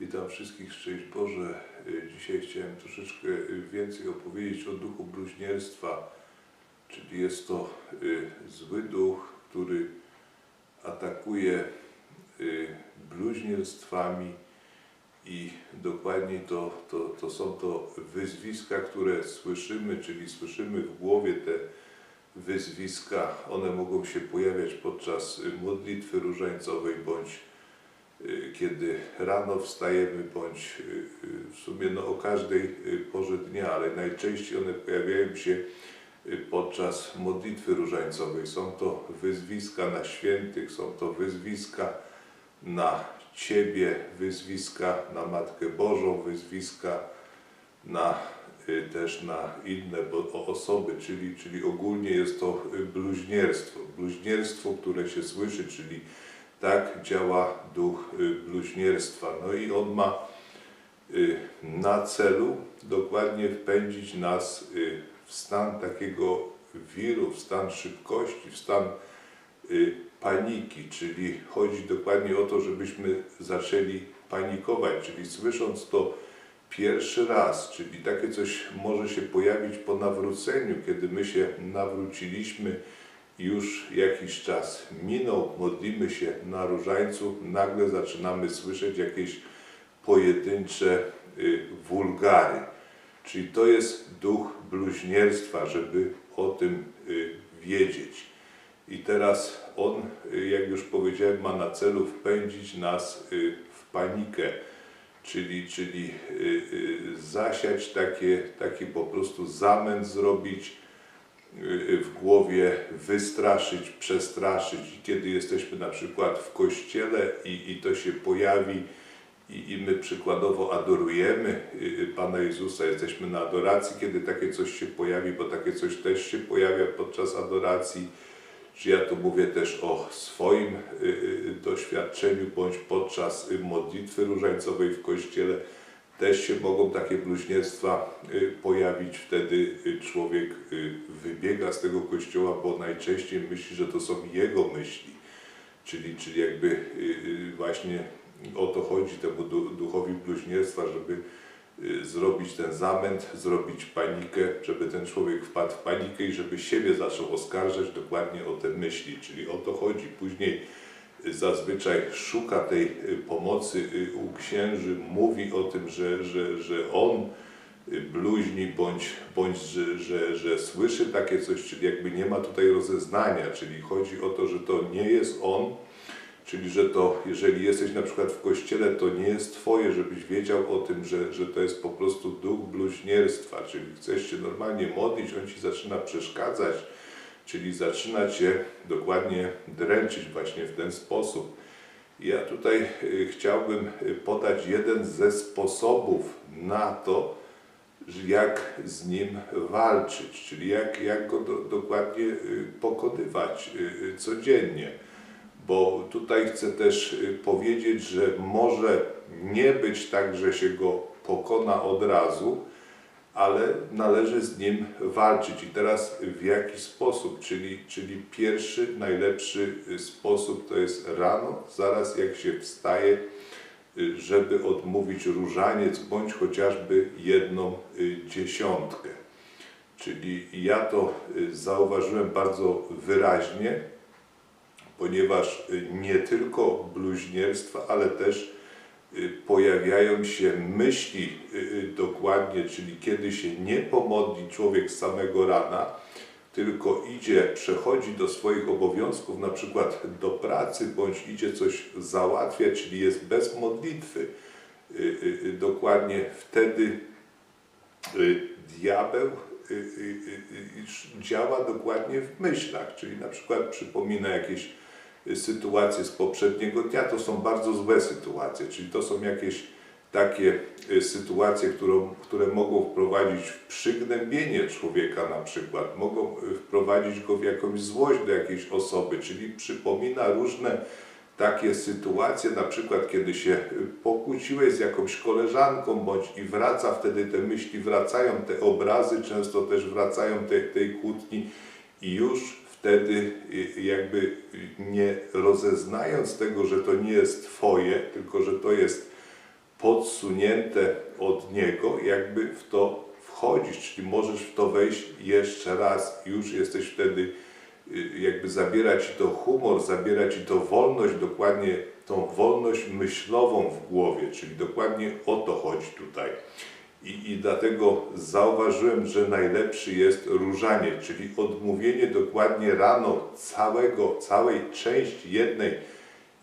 Witam wszystkich, szczęść Boże. Y, Dzisiaj chciałem troszeczkę y, więcej opowiedzieć o duchu bluźnierstwa, czyli jest to y, zły duch, który atakuje bluźnierstwami i dokładnie to, to, to są to wyzwiska, które słyszymy, czyli słyszymy w głowie te wyzwiska. One mogą się pojawiać podczas modlitwy różańcowej bądź kiedy rano wstajemy, bądź y, y, w sumie no, o każdej y, porze dnia, ale najczęściej one pojawiają się y, podczas modlitwy różańcowej. Są to wyzwiska na świętych, są to wyzwiska na Ciebie, wyzwiska na Matkę Bożą, wyzwiska na y, też na inne osoby, czyli, czyli ogólnie jest to y, bluźnierstwo. Bluźnierstwo, które się słyszy, czyli tak działa duch y, bluźnierstwa. No i on ma y, na celu dokładnie wpędzić nas y, w stan takiego wiru, w stan szybkości, w stan paniki, czyli chodzi dokładnie o to, żebyśmy zaczęli panikować, czyli słysząc to pierwszy raz, czyli takie coś może się pojawić po nawróceniu, kiedy my się nawróciliśmy już jakiś czas minął, modlimy się na różańcu, nagle zaczynamy słyszeć jakieś pojedyncze y, wulgary. Czyli to jest duch bluźnierstwa, żeby o tym y, wiedzieć. I teraz on, y, jak już powiedziałem, ma na celu wpędzić nas w panikę, czyli, czyli zasiać takie, taki po prostu zamęt zrobić w głowie, wystraszyć, przestraszyć. I kiedy jesteśmy na przykład w kościele i, i to się pojawi, i, i my przykładowo adorujemy y, y, Pana Jezusa, jesteśmy na adoracji, kiedy takie coś się pojawi, bo takie coś też się pojawia podczas adoracji, czy ja tu mówię też o swoim y, y, doświadczeniu, bądź podczas y, modlitwy różańcowej w kościele, też się mogą takie bluźnierstwa y, pojawić. Wtedy y, człowiek y, wybiega z tego kościoła, bo najczęściej myśli, że to są jego myśli. Czyli, czyli jakby właśnie o to chodzi temu du- duchowi bluźnierstwa, żeby zrobić ten zamęt, zrobić panikę, żeby ten człowiek wpadł w panikę i żeby siebie zaczął oskarżać dokładnie o te myśli. Czyli o to chodzi. Później zazwyczaj szuka tej y, pomocy y, u księży, mówi o tym, że, że, że on y, bluźni, bądź, bądź że, że, że słyszy takie coś, czyli jakby nie ma tutaj rozeznania, czyli chodzi o to, że to nie jest on, czyli że to, jeżeli jesteś na przykład w kościele, to nie jest twoje, żebyś wiedział o tym, że, że to jest po prostu duch bluźnierstwa, czyli chcesz się normalnie modlić, on ci zaczyna przeszkadzać, czyli zaczyna cię dokładnie dręczyć właśnie w ten sposób. Ja tutaj y, chciałbym y, podać jeden ze sposobów na to, jak z nim walczyć, czyli jak, jak go do, dokładnie y, pokonywać codziennie. Bo tutaj chcę też powiedzieć, że może nie być tak, że się go pokona od razu, ale należy z nim walczyć. I teraz w jaki sposób? Czyli, czyli pierwszy, najlepszy y, sposób to jest rano, zaraz jak się wstaje, y, żeby odmówić różaniec, bądź chociażby jedną y, dziesiątkę. Czyli ja to zauważyłem bardzo wyraźnie, ponieważ nie tylko bluźnierstwa, ale też pojawiają się myśli y, y, dokładnie, czyli kiedy się nie pomodli człowiek z samego rana, tylko idzie, przechodzi do swoich obowiązków, na przykład do pracy, bądź idzie coś załatwiać, czyli jest bez modlitwy. Y, y, y, Dokładnie wtedy y, diabeł y, y, y, y, działa dokładnie w myślach, czyli na przykład przypomina jakieś y, sytuacje z poprzedniego dnia, to są bardzo złe sytuacje, czyli to są jakieś takie y, sytuacje, które mogą wprowadzić w przygnębienie człowieka na przykład, mogą y, wprowadzić go w jakąś złość do jakiejś osoby, czyli przypomina różne takie sytuacje, na przykład kiedy się y, pokłóciłeś z jakąś koleżanką, bądź i wraca, wtedy te myśli wracają, te obrazy często też wracają tej, tej kłótni i już wtedy y, jakby nie rozeznając tego, że to nie jest Twoje, tylko że to jest podsunięte od niego, jakby w to wchodzisz, czyli możesz w to wejść jeszcze raz już jesteś wtedy, y, jakby zabiera ci to humor, zabiera ci to wolność, dokładnie tą wolność myślową w głowie, czyli dokładnie o to chodzi tutaj. I, I dlatego zauważyłem, że najlepszy jest różanie, czyli odmówienie dokładnie rano całego, całej części, jednej,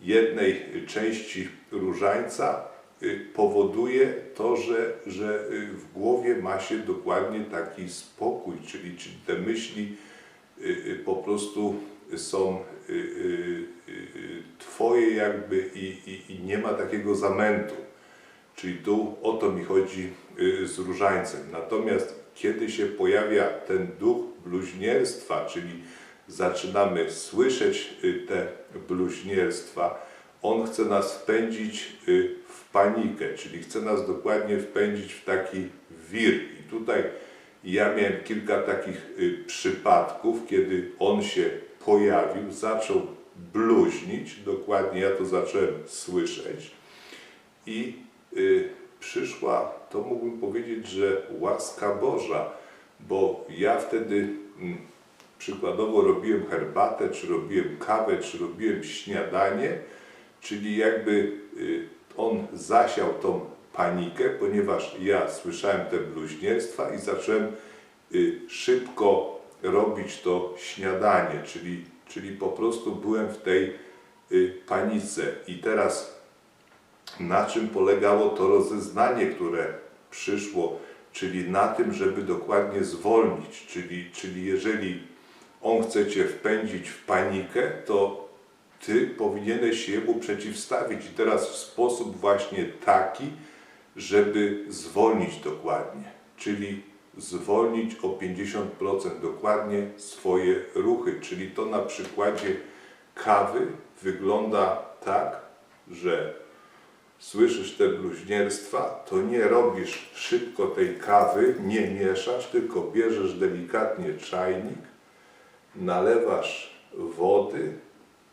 jednej części różańca y, powoduje to, że, że y, w głowie ma się dokładnie taki spokój, czyli, czyli te myśli y, po prostu są twoje jakby i, i, i nie ma takiego zamętu. Czyli tu o to mi chodzi z różańcem. Natomiast kiedy się pojawia ten duch bluźnierstwa, czyli zaczynamy słyszeć y, te bluźnierstwa, on chce nas wpędzić y, w panikę, czyli chce nas dokładnie wpędzić w taki wir. I tutaj ja miałem kilka takich y, przypadków, kiedy on się pojawił, zaczął bluźnić, dokładnie ja to zacząłem słyszeć i y, przyszła, to mógłbym powiedzieć, że łaska Boża, bo ja wtedy mm, przykładowo robiłem herbatę, czy robiłem kawę, czy robiłem śniadanie, czyli jakby y, on zasiał tą panikę, ponieważ ja słyszałem te bluźnierstwa i zacząłem y, szybko robić to śniadanie, czyli, czyli po prostu byłem w tej y, panice. I teraz na czym polegało to rozeznanie, które przyszło, czyli na tym, żeby dokładnie zwolnić, czyli, czyli jeżeli on chce cię wpędzić w panikę, to ty powinieneś się jemu przeciwstawić. I teraz w sposób właśnie taki, żeby zwolnić dokładnie, czyli zwolnić o 50% dokładnie swoje ruchy, czyli to na przykładzie kawy wygląda tak, że słyszysz te bluźnierstwa, to nie robisz szybko tej kawy, nie mieszasz, tylko bierzesz delikatnie czajnik, nalewasz wody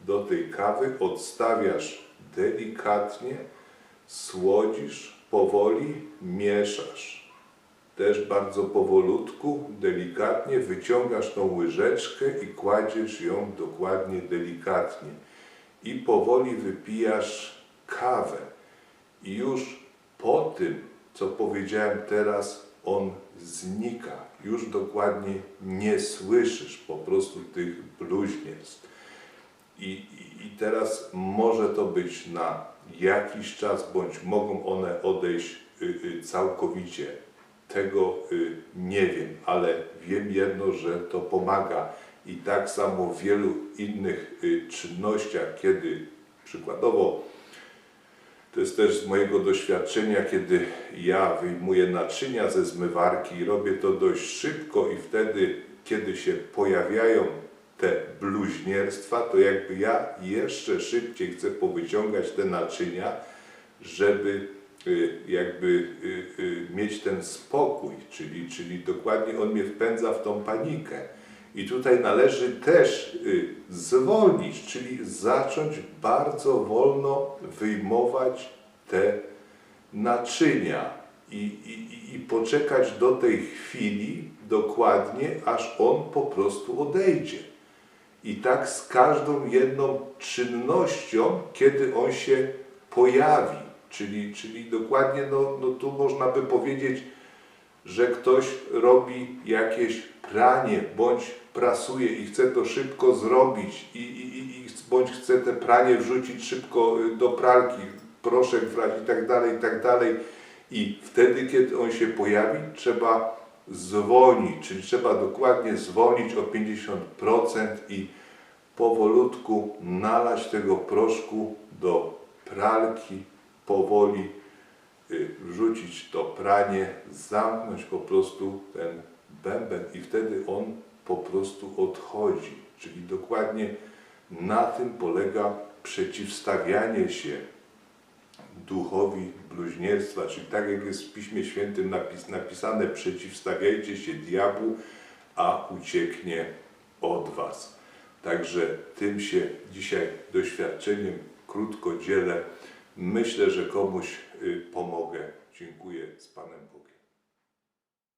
do tej kawy, odstawiasz delikatnie, słodzisz powoli, mieszasz. Też bardzo powolutku, delikatnie wyciągasz tą łyżeczkę i kładziesz ją dokładnie delikatnie. I powoli wypijasz kawę. I już po tym, co powiedziałem teraz, on znika. Już dokładnie nie słyszysz po prostu tych bluźnierstw. I, i, I teraz może to być na jakiś czas, bądź mogą one odejść y, y, całkowicie. Tego y, nie wiem, ale wiem jedno, że to pomaga. I tak samo w wielu innych y, czynnościach, kiedy przykładowo to jest też z mojego doświadczenia, kiedy ja wyjmuję naczynia ze zmywarki i robię to dość szybko i wtedy, kiedy się pojawiają te bluźnierstwa, to jakby ja jeszcze szybciej chcę powyciągać te naczynia, żeby y, jakby y, y, mieć ten spokój, czyli, czyli dokładnie on mnie wpędza w tą panikę. I tutaj należy też y, zwolnić, czyli zacząć bardzo wolno wyjmować te naczynia i, i, i poczekać do tej chwili dokładnie, aż on po prostu odejdzie. I tak z każdą jedną czynnością, kiedy on się pojawi. Czyli, czyli dokładnie, no, no tu można by powiedzieć, że ktoś robi jakieś pranie bądź prasuje i chce to szybko zrobić i, i, i, bądź chce te pranie wrzucić szybko y, do pralki, proszek wrać i tak dalej, i tak dalej. I wtedy, kiedy on się pojawi, trzeba zwolnić, czyli trzeba dokładnie zwolnić o 50% i powolutku nalać tego proszku do pralki, powoli y, wrzucić to pranie, zamknąć po prostu ten bęben i wtedy on po prostu odchodzi. Czyli dokładnie na tym polega przeciwstawianie się duchowi bluźnierstwa, czyli tak jak jest w Piśmie Świętym napis, napisane, przeciwstawiajcie się diabłu, a ucieknie od was. Także tym się dzisiaj doświadczeniem krótko dzielę, Myślę, że komuś y, pomogę. Dziękuję z Panem Bogiem.